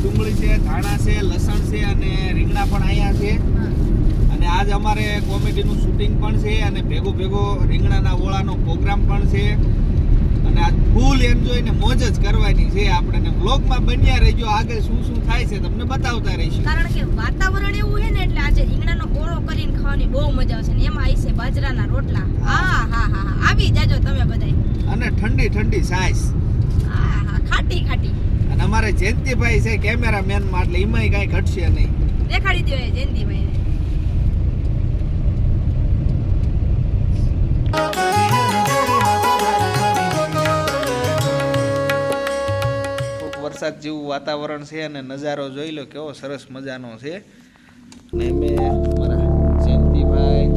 ડુંગળી છે ધાણા છે લસણ છે અને રીંગણા પણ અહીંયા છે. અને આજ અમારે કોમેડીનું શૂટિંગ પણ છે અને ભેગો ભેગો રીંગણાના ઓળાનો પ્રોગ્રામ પણ છે. અને આ ફૂલ એન્જોય ને મોજ જ કરવાની છે આપણે વ્લોગમાં બન્યા રહેજો. આગળ શું શું થાય છે તમને બતાવતા રહીશું. કારણ કે વાતાવરણ એવું છે ને એટલે આજે રીંગણાનો ઓળો કરીને ખાવાની બહુ મજા આવશે ને એમાં આવી છે બાજરાના રોટલા. હા. હા હા આવી જાજો તમે બધાય. અને ઠંડી ઠંડી સાઈસ હા હા. ખાટી ખાટી. અને અમારે જયંતિભાઈ છે કેમેરામેનમાં એટલે એમાંય કાંઈ ઘટશે નહીં. દેખાડી દો જયંતિભાઈ વરસાદ જેવું વાતાવરણ છે અને નજારો જોઈ લો કેવો સરસ મજાનો છે. અને મેં મારા જયંતિભાઈ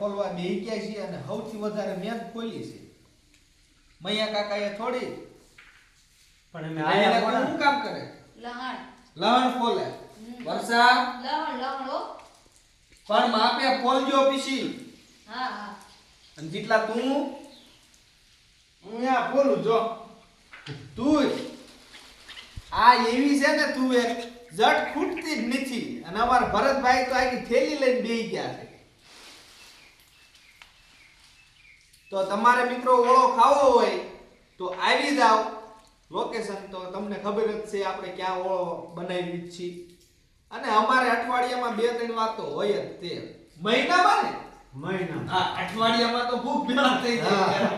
ખોલવા બેહી ગયા છીએ અને સૌથી વધારે મેં ખોલી છે. મૈયા કાકાએ થોડી. પણ અમે આયા કોણ? શું કામ કરે? લહણ. લહણ ખોલે. વર્ષા લહણ લહણ પણ માપે ખોલજો પીસી હા હા. અને જેટલા તું હું અહીંયા બોલું જો. તું આ એવી છે ને તું એક જટ ખૂટતી જ નથી. અને અમાર ભરતભાઈ તો આખી થેલી લઈને બેહી ગયા છે. તો તમારે મિત્રો ઓળો ખાવો હોય તો આવી જાઓ લોકેશન તો તમને ખબર જ છે આપણે ક્યાં ઓળો બનાવી છીએ અને અમારે અઠવાડિયામાં બે ત્રણ વાર તો હોય જ તે. મહિનામાં ને? મહિના હા અઠવાડિયામાં તો ભૂખ ભેળા થઈ જાય.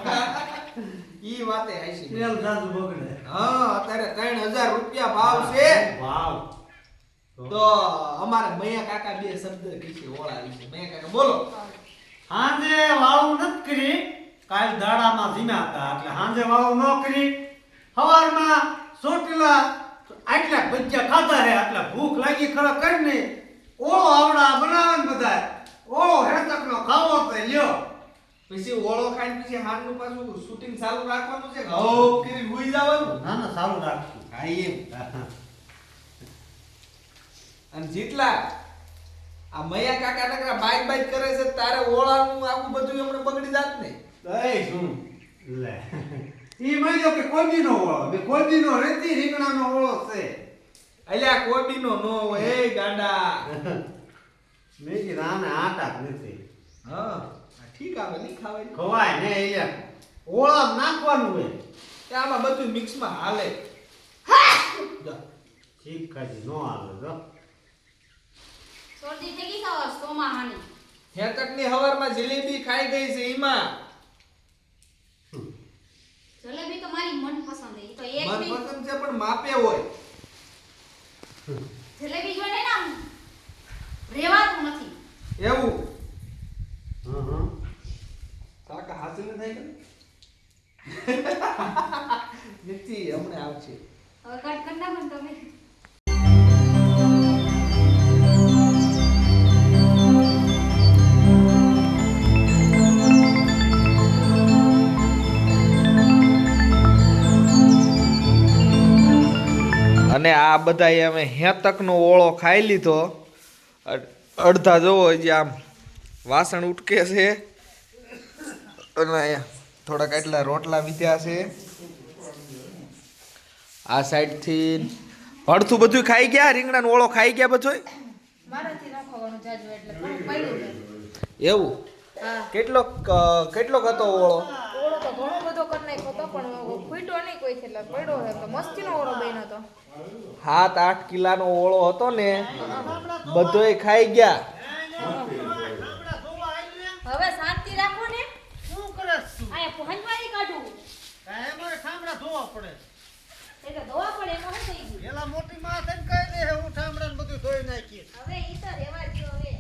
ઈ વાતે હાચી તેલ જાજુ બગડે. હા અત્યારે ત્રણ હજાર રૂપિયા ભાવ છે. વાવ તો અમારે મૈયા કાકા બે શબ્દ કીશે ઓળા વિશે. મૈયા કાકા બોલો. હાંજે વાળું નથી કરી. કાલ દાડામાં ધીમા હતા એટલે હાંજે વાવો ન કરી. સવારમાં સોટલા આટલા ભજીયા ખાતા રે એટલે ભૂખ લાગી ખરા કરીને ઓળો આવડા બનાવે ને બધા. ઓળો હેતકનો ખાવો તો લ્યો. પછી ઓળો ખાઈને પછી હારનું પાછું શૂટિંગ ચાલુ રાખવાનું છે ઘઉં કરી હુઈ જવાનું? ના ચાલુ રાખશું. હા એમ. અને જેટલા આ મયા કાકા નકરા બાઈક બાઈક કરે છે તારે ઓળાનું આખું બધું એમને બગડી જાત ને? દઈ શું? લે. ઈ માન્યો કે કોબીનો ઓળો. બે કોબીનો રેતી રીંગણાનો ઓળો છે. અલ્યા કોબીનો નો હોય. એ ગાંડા. મેં કીધું રાને આટા જ નથી. હા. ઠીક આવે નહીં ખાવાય. ખવાય ને અહીંયા ઓળા નાખવાનું હોય. કે આમાં બધું મિક્સમાં હાલે. ઠીક ખાજી નો આવે જો. સોડી થઈ ગઈ સવાર સોમાહાની હેતકની હવારમાં જલેબી ખાઈ ગઈ છે એમાં જલેબી તો મારી મનપસંદ છે ઈ તો એક બી મનપસંદ છે પણ માપે હોય. જલેબી જોઈને ને આમ રેવાતું નથી. એવું? આ બધાએ અમે હેતકનો ઓળો ખાઈ લીધો. અડધા જોવો જે આમ વાસણ ઉટકે છે. અને થોડાક એટલા રોટલા વીધ્યા છે. આ સાઈડથી અડધું બધું ખાઈ ગયા? રીંગણાનો ઓળો ખાઈ ગયા બધું એવું? કેટલો કેટલો કેટલોક હતો ઓળો? ઓળો તો ઘણો બધો કરી નાખ્યો હતો પણ ખૂટ્યો નહીં કોઈ એટલે પડ્યો હતો મસ્તીનો ઓળો બન્યો હતો સાત આઠ કિલાનો ઓળો હતો ને બધોય ખાઈ ગયા. હવે શાંતિ રાખો ને. શું કરે કાઢું. અમારે ધોવા પડે. એટલે ધોવા પડે એમાં શું થઈ ગયું? પેલા મોટી માં થઈને કહી દે હું ઠામડાને બધું ધોઈ નાખી હવે ઈ તો રેવા દ્યો હવે.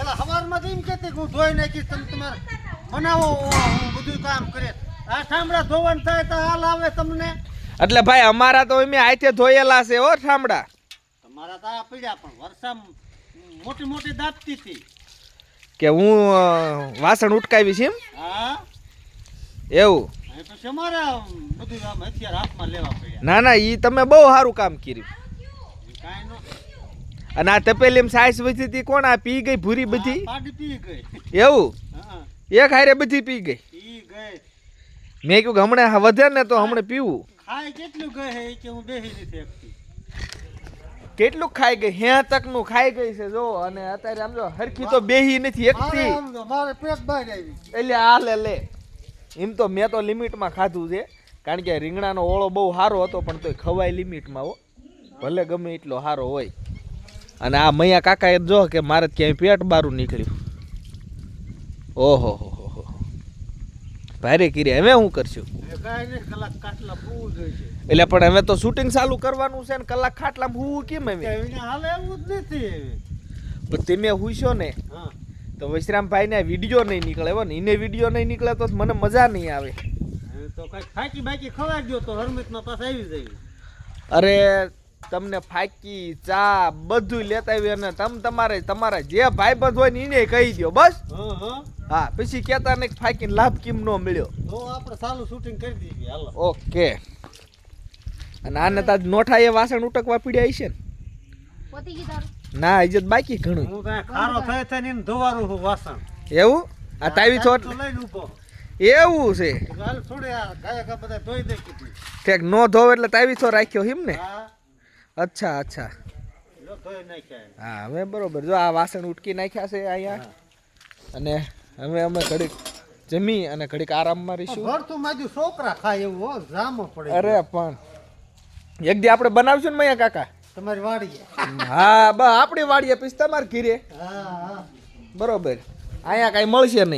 એલા હવારમાં તો એમ કહેતી કે હું ધોઈ નાખીશ તમે તમારે બનાવો હું બધું કામ કરે. આ સાંભળા ધોવાનું થાય તો હાલ આવે તમને. એટલે ભાઈ અમારા તો એમ હાથે ધોયેલા છે હો ઠામડા. તમારા તો પીડ્યા પણ વર્ષા મોટી મોટી દાબતી હતી. કે હું વાસણ વાસણ છે એમ? હા? એવું? ના ના ઈ તમે બહુ સારું કામ કર્યું. અને આ તપેલી સાઈસ બધી હતી કોણ આ પી ગઈ ભૂરી બધી? એવું? એક હારે બધી પી ગઈ. ગઈ. મેં કહ્યું કે હમણાં વધે ને તો હમણાં પીવું. ખાય કેટલું ગઈ હે કે હું બેહી નથી શકતી. કેટલું ખાઈ ગઈ? હ્યાં તકનું ખાઈ ગઈ છે જો અને અત્યારે આમ જો હરખી તો બેહી નથી મારે એકથી આમ તો મારે પેટ બહાર આવી એટલે આ લે લે એમ તો મેં તો લિમિટમાં ખાધું છે કારણ કે રીંગણાનો ઓળો બહુ સારો હતો પણ તોય ખવાય લિમિટમાં હો. ભલે ગમે એટલો સારો હોય. અને આ મૈયા કાકાએ જો કે મારે ક્યાંય પેટ બારું નીકળ્યું. ઓહો હો. ભારે કરી. હવે શું કરશું? એટલે પણ હવે તો શૂટિંગ ચાલુ કરવાનું છે ને કલાક ખાટલા હું કેમ હવે? હાલે એવું જ નથી તમે હુશો ને હા. તો વૈશ્રામભાઈ ને વીડિયો નહીં નીકળે હો ને. એને વીડિયો નહીં નીકળે તો મને મજા નહીં આવે. તો કઈ ફાકી બાકી ખવાઈ ગયો તો હરમિત નો પાસ આવી જાય. અરે તમને ફાકી ચા બધું લેતા આવી અને તમ તમારે તમારા જે ભાઈબંધ હોય ને એને કહી દો બસ. હા હા. હા પછી કેતા ને ફાકીને લાભ કેમ નો મળ્યો? તો આપણે સારું શૂટિંગ કરી દીધી હાલો. ઓકે. અને આને તાજ નોઠા એ વાસણ ઉટકવા પીડ્યા છે ને? પતી ગઈ તારું? ના ઇજ્જત બાકી ઘણું. હું ત્યાં ખારો થઈ થાય ને એને ધોવારું હું વાસણ. એવું? આ તાવી છોટ લઈને ઊભો. એવું છે. હાલ છોડે આ ગાય બધા ધોઈ દે કીધી ઠેક નો ધોવે એટલે તાવી છો રાખ્યો હિમ ને? અચ્છા અચ્છા. જો ધોઈ નાખ્યા હા હવે બરોબર. જો આ વાસણ ઉટકી નાખ્યા છે અહીંયા. અને હવે અમે ઘડીક જમી અને ઘડીક આરામમાં રહીશું ભરતું માજુ છોકરા ખાય એવું હો જામો પડે અરે પણ એક દી આપણે બનાવશું ને મૈયા કાકા? તમારી વાડીએ. હા બસ આપણી વાડીએ પીસ તમારે ઘીરે. હા હા. બરોબર. અહીંયા કાંઈ મળશે નહીં.